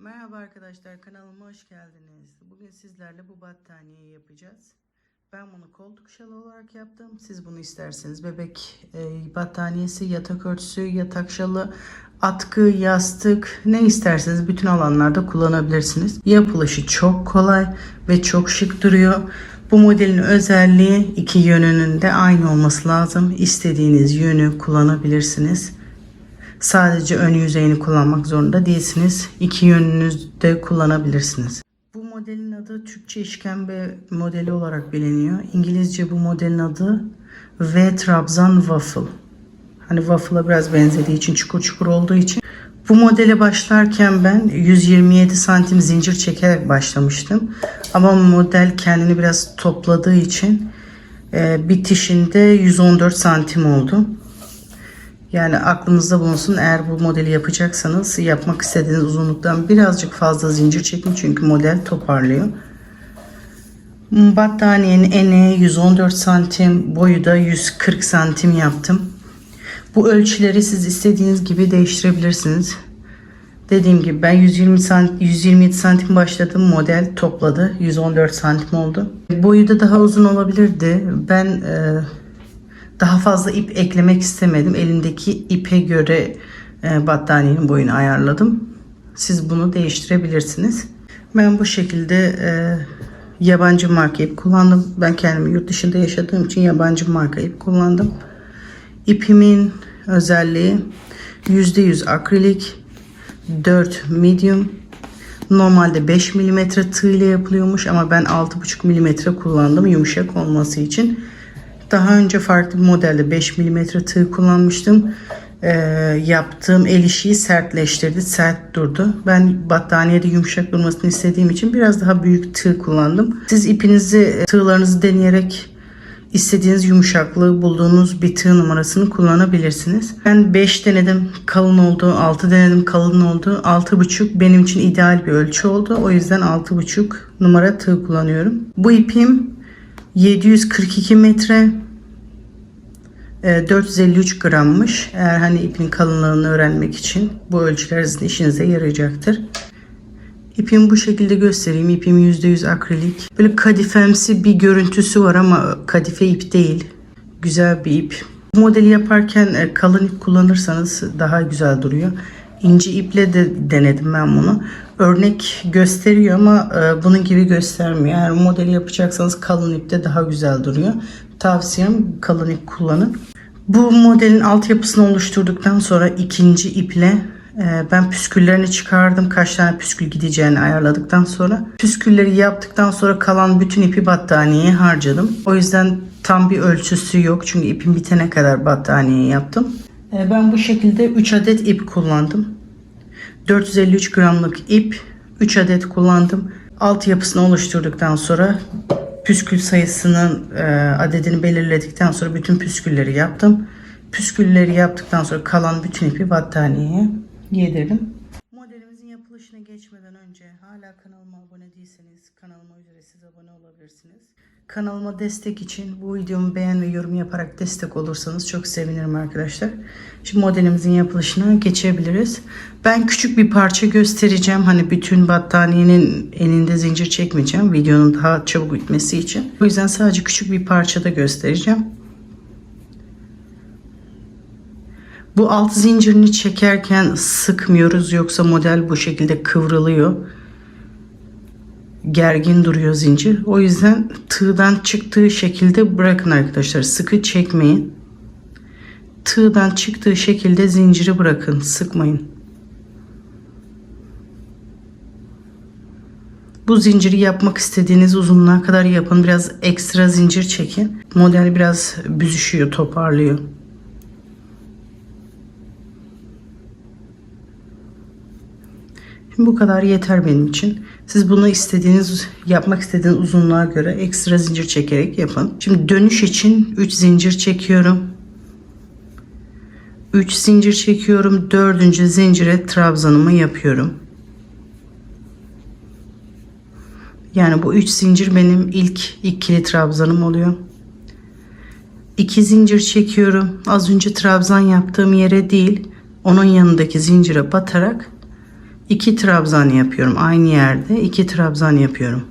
Merhaba arkadaşlar kanalıma hoş geldiniz. Bugün sizlerle bu battaniyeyi yapacağız. Ben bunu koltuk şalı olarak yaptım. Siz bunu isterseniz bebek e, battaniyesi, yatak örtüsü, yatak şalı, atkı, yastık ne isterseniz bütün alanlarda kullanabilirsiniz. Yapılışı çok kolay ve çok şık duruyor. Bu modelin özelliği iki yönünün de aynı olması lazım. İstediğiniz yönü kullanabilirsiniz. Sadece ön yüzeyini kullanmak zorunda değilsiniz. İki yönünüzü de kullanabilirsiniz. Bu modelin adı Türkçe işkembe modeli olarak biliniyor. İngilizce bu modelin adı V Trabzan Waffle. Hani waffle'a biraz benzediği için çukur çukur olduğu için. Bu modele başlarken ben 127 santim zincir çekerek başlamıştım. Ama model kendini biraz topladığı için e, bitişinde 114 santim oldu. Yani aklınızda bulunsun eğer bu modeli yapacaksanız yapmak istediğiniz uzunluktan birazcık fazla zincir çekin çünkü model toparlıyor. Battaniyenin eni 114 santim, boyu da 140 santim yaptım. Bu ölçüleri siz istediğiniz gibi değiştirebilirsiniz. Dediğim gibi ben 120 sant 127 santim başladım. Model topladı. 114 santim oldu. Boyu da daha uzun olabilirdi. Ben e, daha fazla ip eklemek istemedim. Elimdeki ipe göre e, battaniyenin boyunu ayarladım. Siz bunu değiştirebilirsiniz. Ben bu şekilde e, yabancı marka ip kullandım. Ben kendimi yurt dışında yaşadığım için yabancı marka ip kullandım. İpimin özelliği %100 akrilik, 4 medium. Normalde 5 mm tığ ile yapılıyormuş ama ben 6,5 mm kullandım yumuşak olması için. Daha önce farklı bir modelde 5 mm tığ kullanmıştım. Ee, yaptığım el işi sertleştirdi, sert durdu. Ben battaniyede yumuşak durmasını istediğim için biraz daha büyük tığ kullandım. Siz ipinizi, tığlarınızı deneyerek istediğiniz yumuşaklığı bulduğunuz bir tığ numarasını kullanabilirsiniz. Ben 5 denedim kalın oldu, 6 denedim kalın oldu. 6,5 benim için ideal bir ölçü oldu. O yüzden 6,5 numara tığ kullanıyorum. Bu ipim 742 metre e, 453 grammış. Eğer hani ipin kalınlığını öğrenmek için bu ölçüler sizin işinize yarayacaktır. İpimi bu şekilde göstereyim. İpim %100 akrilik. Böyle kadifemsi bir görüntüsü var ama kadife ip değil. Güzel bir ip. Bu modeli yaparken e, kalın ip kullanırsanız daha güzel duruyor. İnce iple de denedim ben bunu. Örnek gösteriyor ama e, bunun gibi göstermiyor. Eğer modeli yapacaksanız kalın ipte daha güzel duruyor. Tavsiyem kalın ip kullanın. Bu modelin altyapısını oluşturduktan sonra ikinci iple e, ben püsküllerini çıkardım. Kaç tane püskül gideceğini ayarladıktan sonra. Püskülleri yaptıktan sonra kalan bütün ipi battaniyeye harcadım. O yüzden tam bir ölçüsü yok. Çünkü ipim bitene kadar battaniye yaptım. E, ben bu şekilde 3 adet ip kullandım. 453 gramlık ip 3 adet kullandım. Altyapısını oluşturduktan sonra püskül sayısının e, adedini belirledikten sonra bütün püskülleri yaptım. Püskülleri yaptıktan sonra kalan bütün ipi battaniyeye yedirdim. Modelimizin yapılışına geçmeden önce hala kanalıma abone değilseniz kanalıma ücretsiz abone olabilirsiniz. Kanalıma destek için bu videomu beğen ve yorum yaparak destek olursanız çok sevinirim arkadaşlar. Şimdi modelimizin yapılışına geçebiliriz. Ben küçük bir parça göstereceğim. Hani bütün battaniyenin eninde zincir çekmeyeceğim. Videonun daha çabuk bitmesi için. O yüzden sadece küçük bir parçada göstereceğim. Bu alt zincirini çekerken sıkmıyoruz yoksa model bu şekilde kıvrılıyor. Gergin duruyor zincir. O yüzden tığdan çıktığı şekilde bırakın arkadaşlar. Sıkı çekmeyin. Tığdan çıktığı şekilde zinciri bırakın. Sıkmayın. Bu zinciri yapmak istediğiniz uzunluğa kadar yapın. Biraz ekstra zincir çekin. Model biraz büzüşüyor, toparlıyor. Bu kadar yeter benim için. Siz bunu istediğiniz, yapmak istediğiniz uzunluğa göre ekstra zincir çekerek yapın. Şimdi dönüş için 3 zincir çekiyorum. 3 zincir çekiyorum. 4. zincire trabzanımı yapıyorum. Yani bu 3 zincir benim ilk ikili trabzanım oluyor. 2 zincir çekiyorum. Az önce trabzan yaptığım yere değil, onun yanındaki zincire batarak 2 trabzan yapıyorum. Aynı yerde 2 trabzan yapıyorum.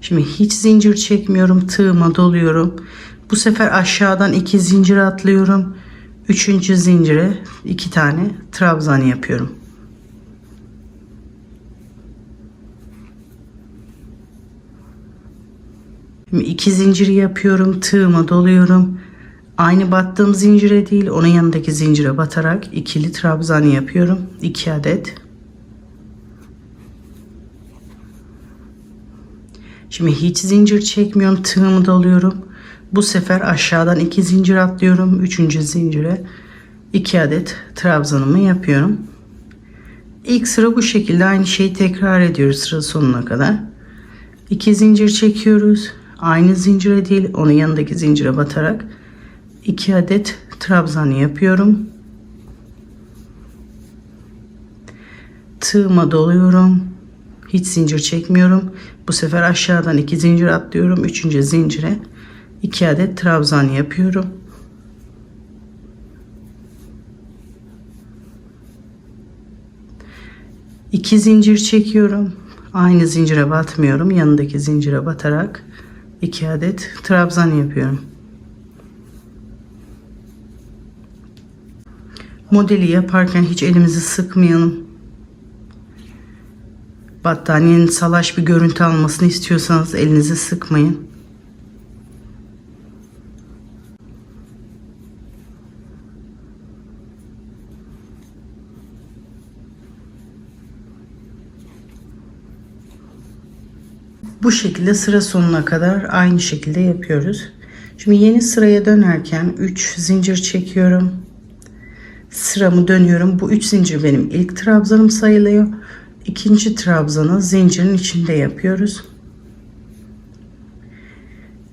Şimdi hiç zincir çekmiyorum. Tığıma doluyorum. Bu sefer aşağıdan 2 zincir atlıyorum. Üçüncü zincire 2 tane trabzan yapıyorum. Şimdi iki zincir yapıyorum. Tığıma doluyorum. Aynı battığım zincire değil onun yanındaki zincire batarak ikili trabzan yapıyorum. 2 adet. Şimdi hiç zincir çekmiyorum. Tığımı doluyorum. Bu sefer aşağıdan iki zincir atlıyorum. Üçüncü zincire 2 adet trabzanımı yapıyorum. İlk sıra bu şekilde aynı şeyi tekrar ediyoruz sıra sonuna kadar. 2 zincir çekiyoruz. Aynı zincire değil onun yanındaki zincire batarak 2 adet trabzan yapıyorum. Tığıma doluyorum. Hiç zincir çekmiyorum. Bu sefer aşağıdan 2 zincir atlıyorum. Üçüncü zincire 2 adet trabzan yapıyorum. İki zincir çekiyorum. Aynı zincire batmıyorum. Yanındaki zincire batarak 2 adet trabzan yapıyorum. Modeli yaparken hiç elimizi sıkmayalım. Battaniyenin salaş bir görüntü almasını istiyorsanız elinizi sıkmayın. Bu şekilde sıra sonuna kadar aynı şekilde yapıyoruz. Şimdi yeni sıraya dönerken 3 zincir çekiyorum. Sıramı dönüyorum. Bu 3 zincir benim ilk trabzanım sayılıyor. İkinci trabzanı zincirin içinde yapıyoruz.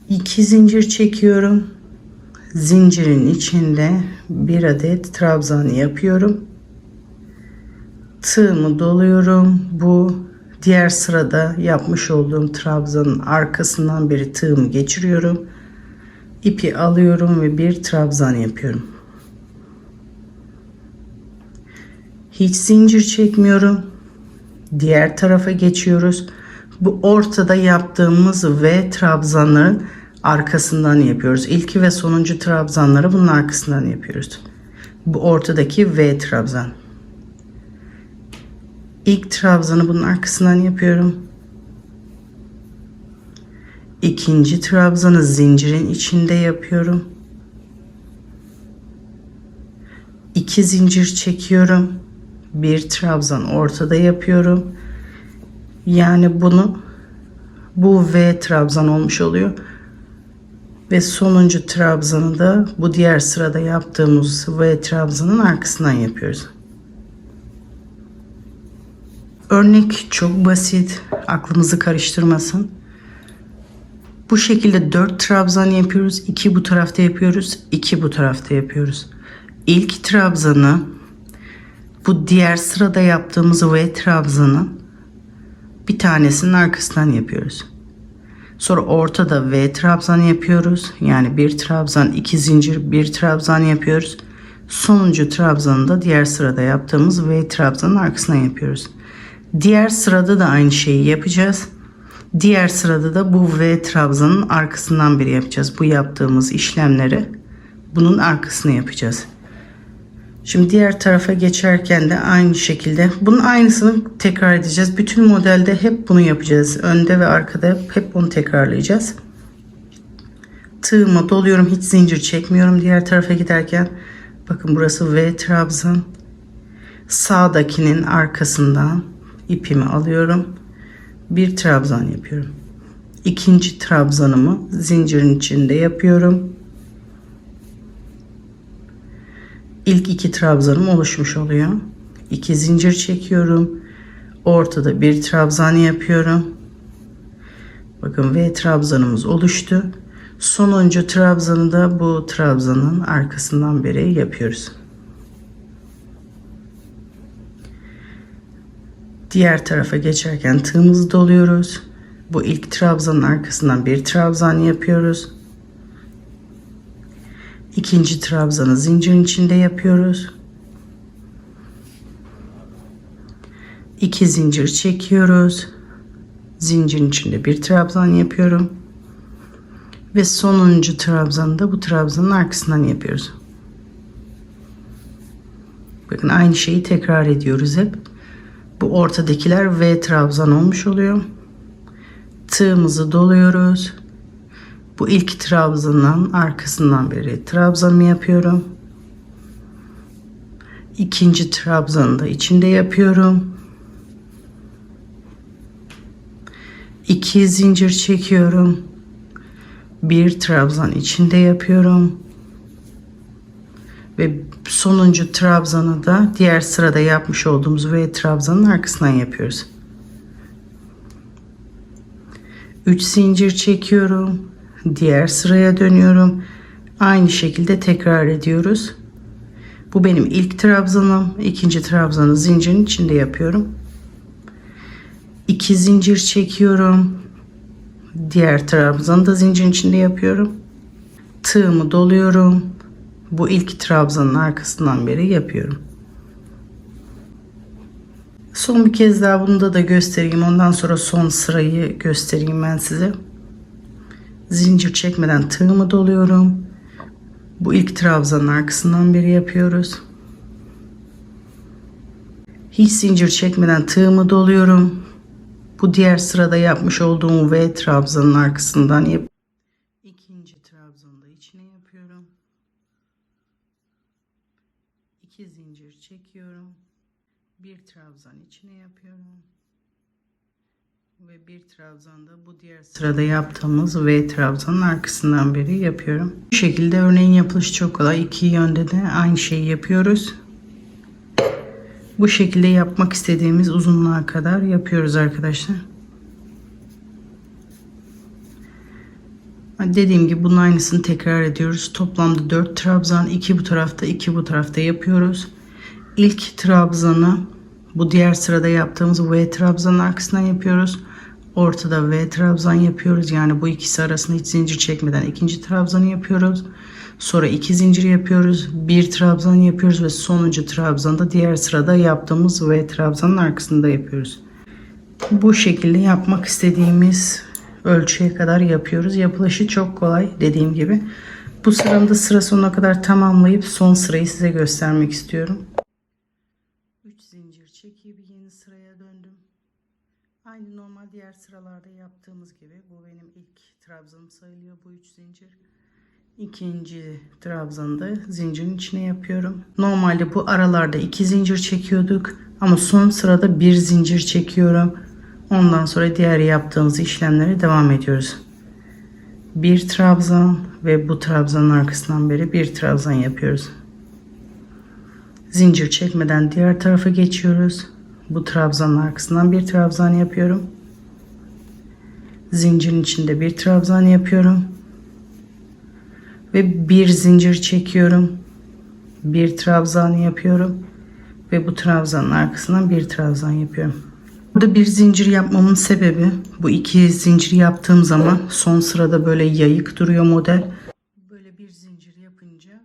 2 zincir çekiyorum. Zincirin içinde bir adet trabzan yapıyorum. Tığımı doluyorum. Bu Diğer sırada yapmış olduğum trabzanın arkasından bir tığımı geçiriyorum. İpi alıyorum ve bir trabzan yapıyorum. Hiç zincir çekmiyorum. Diğer tarafa geçiyoruz. Bu ortada yaptığımız V trabzanların arkasından yapıyoruz. İlk ve sonuncu trabzanları bunun arkasından yapıyoruz. Bu ortadaki V trabzan. İlk trabzanı bunun arkasından yapıyorum. İkinci trabzanı zincirin içinde yapıyorum. İki zincir çekiyorum. Bir trabzan ortada yapıyorum. Yani bunu bu V trabzan olmuş oluyor. Ve sonuncu trabzanı da bu diğer sırada yaptığımız V trabzanın arkasından yapıyoruz. Örnek çok basit. Aklımızı karıştırmasın. Bu şekilde 4 trabzan yapıyoruz. 2 bu tarafta yapıyoruz. 2 bu tarafta yapıyoruz. İlk trabzanı bu diğer sırada yaptığımız V trabzanın bir tanesinin arkasından yapıyoruz. Sonra ortada V trabzan yapıyoruz. Yani bir trabzan, iki zincir, bir trabzan yapıyoruz. Sonuncu trabzanı da diğer sırada yaptığımız V trabzanın arkasından yapıyoruz. Diğer sırada da aynı şeyi yapacağız. Diğer sırada da bu V trabzanın arkasından biri yapacağız. Bu yaptığımız işlemleri bunun arkasını yapacağız. Şimdi diğer tarafa geçerken de aynı şekilde bunun aynısını tekrar edeceğiz. Bütün modelde hep bunu yapacağız. Önde ve arkada hep bunu tekrarlayacağız. Tığıma doluyorum. Hiç zincir çekmiyorum diğer tarafa giderken. Bakın burası V trabzan. Sağdakinin arkasından ipimi alıyorum. Bir trabzan yapıyorum. İkinci trabzanımı zincirin içinde yapıyorum. İlk iki trabzanım oluşmuş oluyor. İki zincir çekiyorum. Ortada bir trabzan yapıyorum. Bakın V trabzanımız oluştu. Sonuncu trabzanı da bu trabzanın arkasından beri yapıyoruz. Diğer tarafa geçerken tığımızı doluyoruz. Bu ilk trabzanın arkasından bir trabzan yapıyoruz. İkinci trabzanı zincirin içinde yapıyoruz. İki zincir çekiyoruz. Zincirin içinde bir trabzan yapıyorum. Ve sonuncu trabzanı da bu trabzanın arkasından yapıyoruz. Bakın aynı şeyi tekrar ediyoruz hep. Bu ortadakiler V trabzan olmuş oluyor. Tığımızı doluyoruz. Bu ilk trabzanın arkasından beri trabzanımı yapıyorum. İkinci trabzanı da içinde yapıyorum. İki zincir çekiyorum. Bir trabzan içinde yapıyorum. Ve sonuncu trabzanı da diğer sırada yapmış olduğumuz V trabzanın arkasından yapıyoruz. 3 zincir çekiyorum. Diğer sıraya dönüyorum. Aynı şekilde tekrar ediyoruz. Bu benim ilk trabzanım. İkinci trabzanı zincirin içinde yapıyorum. 2 zincir çekiyorum. Diğer trabzanı da zincirin içinde yapıyorum. Tığımı doluyorum. Bu ilk trabzanın arkasından beri yapıyorum. Son bir kez daha bunu da da göstereyim. Ondan sonra son sırayı göstereyim ben size. Zincir çekmeden tığımı doluyorum. Bu ilk trabzanın arkasından beri yapıyoruz. Hiç zincir çekmeden tığımı doluyorum. Bu diğer sırada yapmış olduğum V trabzanın arkasından yap. İkinci trabzanı da içine yapıyorum. İki zincir çekiyorum. Bir trabzan içine yapıyorum. Ve bir trabzan da bu diğer sırada yaptığımız V trabzanın arkasından beri yapıyorum. Bu şekilde örneğin yapılışı çok kolay. İki yönde de aynı şeyi yapıyoruz. Bu şekilde yapmak istediğimiz uzunluğa kadar yapıyoruz arkadaşlar. Dediğim gibi bunun aynısını tekrar ediyoruz. Toplamda 4 trabzan, 2 bu tarafta, 2 bu tarafta yapıyoruz. İlk trabzanı bu diğer sırada yaptığımız V trabzanın arkasından yapıyoruz. Ortada V trabzan yapıyoruz. Yani bu ikisi arasında hiç zincir çekmeden ikinci trabzanı yapıyoruz. Sonra iki zincir yapıyoruz. Bir trabzan yapıyoruz ve sonuncu trabzanda diğer sırada yaptığımız V trabzanın arkasında yapıyoruz. Bu şekilde yapmak istediğimiz ölçüye kadar yapıyoruz. Yapılışı çok kolay dediğim gibi. Bu sıramda sıra sonuna kadar tamamlayıp son sırayı size göstermek istiyorum. 3 zincir çekip yeni sıraya döndüm. Normal diğer sıralarda yaptığımız gibi. Bu benim ilk trabzanım sayılıyor bu 3 zincir. İkinci trabzanı zincirin içine yapıyorum. Normalde bu aralarda iki zincir çekiyorduk. Ama son sırada bir zincir çekiyorum. Ondan sonra diğer yaptığımız işlemlere devam ediyoruz. Bir trabzan ve bu trabzanın arkasından beri bir trabzan yapıyoruz. Zincir çekmeden diğer tarafa geçiyoruz. Bu trabzanın arkasından bir trabzan yapıyorum. Zincirin içinde bir trabzan yapıyorum. Ve bir zincir çekiyorum. Bir trabzan yapıyorum. Ve bu trabzanın arkasından bir trabzan yapıyorum. Burada bir zincir yapmamın sebebi bu iki zincir yaptığım zaman son sırada böyle yayık duruyor model. Böyle bir zincir yapınca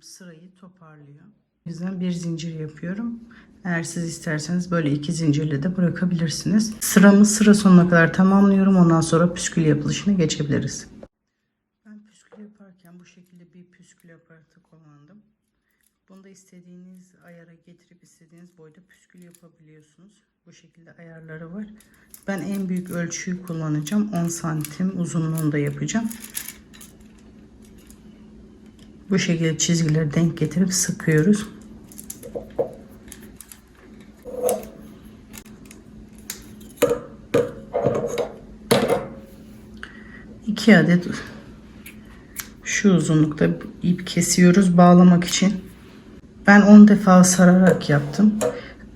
sırayı toparlıyor. O yüzden bir zincir yapıyorum. Eğer siz isterseniz böyle iki zincirle de bırakabilirsiniz. Sıramı sıra sonuna kadar tamamlıyorum. Ondan sonra püskül yapılışına geçebiliriz. Ben püskül yaparken bu şekilde bir püskül aparatı kullandım. Bunu da istediğiniz ayara getirip istediğiniz boyda püskül yapabiliyorsunuz. Bu şekilde ayarları var. Ben en büyük ölçüyü kullanacağım. 10 santim uzunluğunda yapacağım. Bu şekilde çizgileri denk getirip sıkıyoruz. İki adet şu uzunlukta ip kesiyoruz bağlamak için. Ben 10 defa sararak yaptım.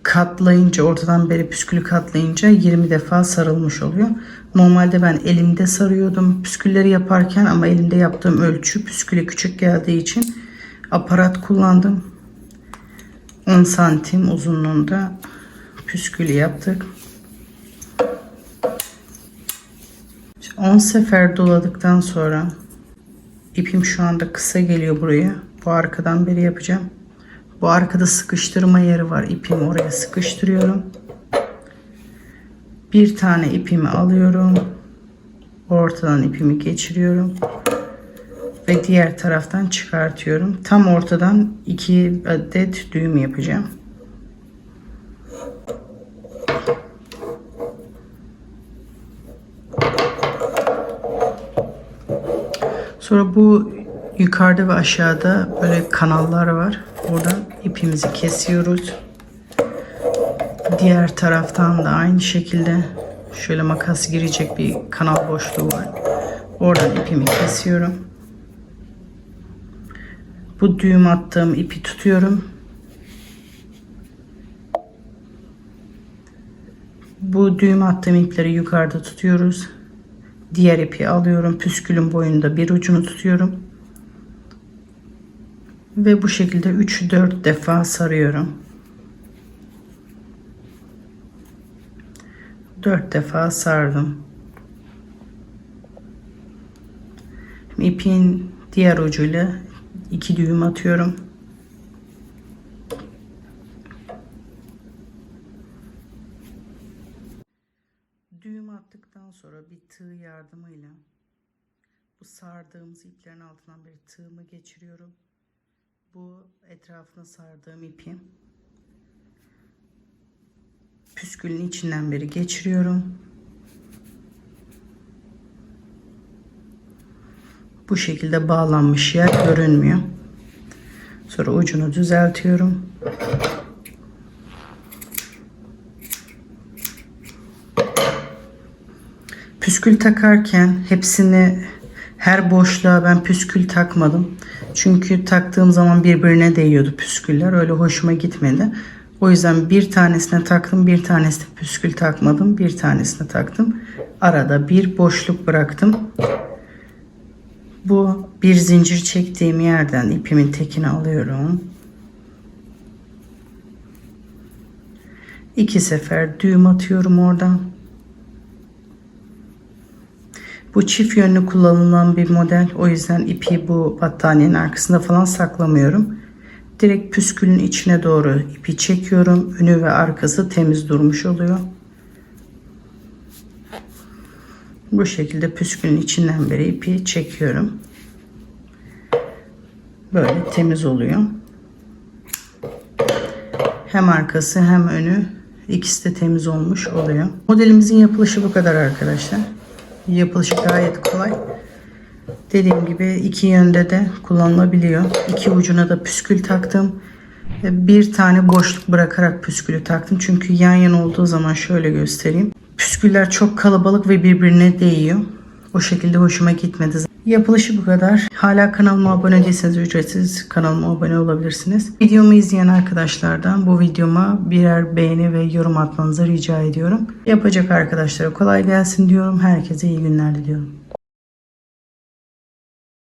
Katlayınca ortadan beri püskülü katlayınca 20 defa sarılmış oluyor. Normalde ben elimde sarıyordum püskülleri yaparken ama elimde yaptığım ölçü püsküle küçük geldiği için aparat kullandım. 10 santim uzunluğunda püskülü yaptık. 10 sefer doladıktan sonra ipim şu anda kısa geliyor buraya. Bu arkadan beri yapacağım. Bu arkada sıkıştırma yeri var. İpimi oraya sıkıştırıyorum. Bir tane ipimi alıyorum. Ortadan ipimi geçiriyorum. Ve diğer taraftan çıkartıyorum. Tam ortadan iki adet düğüm yapacağım. Sonra bu yukarıda ve aşağıda böyle kanallar var. Buradan ipimizi kesiyoruz. Diğer taraftan da aynı şekilde şöyle makas girecek bir kanal boşluğu var. Oradan ipimi kesiyorum. Bu düğüm attığım ipi tutuyorum. Bu düğüm attığım ipleri yukarıda tutuyoruz. Diğer ipi alıyorum. Püskülün boyunda bir ucunu tutuyorum. Ve bu şekilde 3-4 defa sarıyorum. 4 defa sardım. İpin diğer ucuyla iki düğüm atıyorum. Düğüm attıktan sonra bir tığ yardımıyla bu sardığımız iplerin altından bir tığımı geçiriyorum. Bu etrafına sardığım ipi püskülün içinden beri geçiriyorum. Bu şekilde bağlanmış yer görünmüyor. Sonra ucunu düzeltiyorum. Püskül takarken hepsini her boşluğa ben püskül takmadım. Çünkü taktığım zaman birbirine değiyordu püsküller. Öyle hoşuma gitmedi. O yüzden bir tanesine taktım, bir tanesine püskül takmadım, bir tanesine taktım. Arada bir boşluk bıraktım. Bu bir zincir çektiğim yerden ipimin tekini alıyorum. İki sefer düğüm atıyorum oradan. Bu çift yönlü kullanılan bir model. O yüzden ipi bu battaniyenin arkasında falan saklamıyorum. Direkt püskülün içine doğru ipi çekiyorum. Önü ve arkası temiz durmuş oluyor. Bu şekilde püskülün içinden beri ipi çekiyorum. Böyle temiz oluyor. Hem arkası hem önü ikisi de temiz olmuş oluyor. Modelimizin yapılışı bu kadar arkadaşlar. Yapılışı gayet kolay. Dediğim gibi iki yönde de kullanılabiliyor. İki ucuna da püskül taktım. Bir tane boşluk bırakarak püskülü taktım. Çünkü yan yana olduğu zaman şöyle göstereyim. Püsküller çok kalabalık ve birbirine değiyor. O şekilde hoşuma gitmedi. Yapılışı bu kadar. Hala kanalıma abone değilseniz ücretsiz kanalıma abone olabilirsiniz. Videomu izleyen arkadaşlardan bu videoma birer beğeni ve yorum atmanızı rica ediyorum. Yapacak arkadaşlara kolay gelsin diyorum. Herkese iyi günler diliyorum.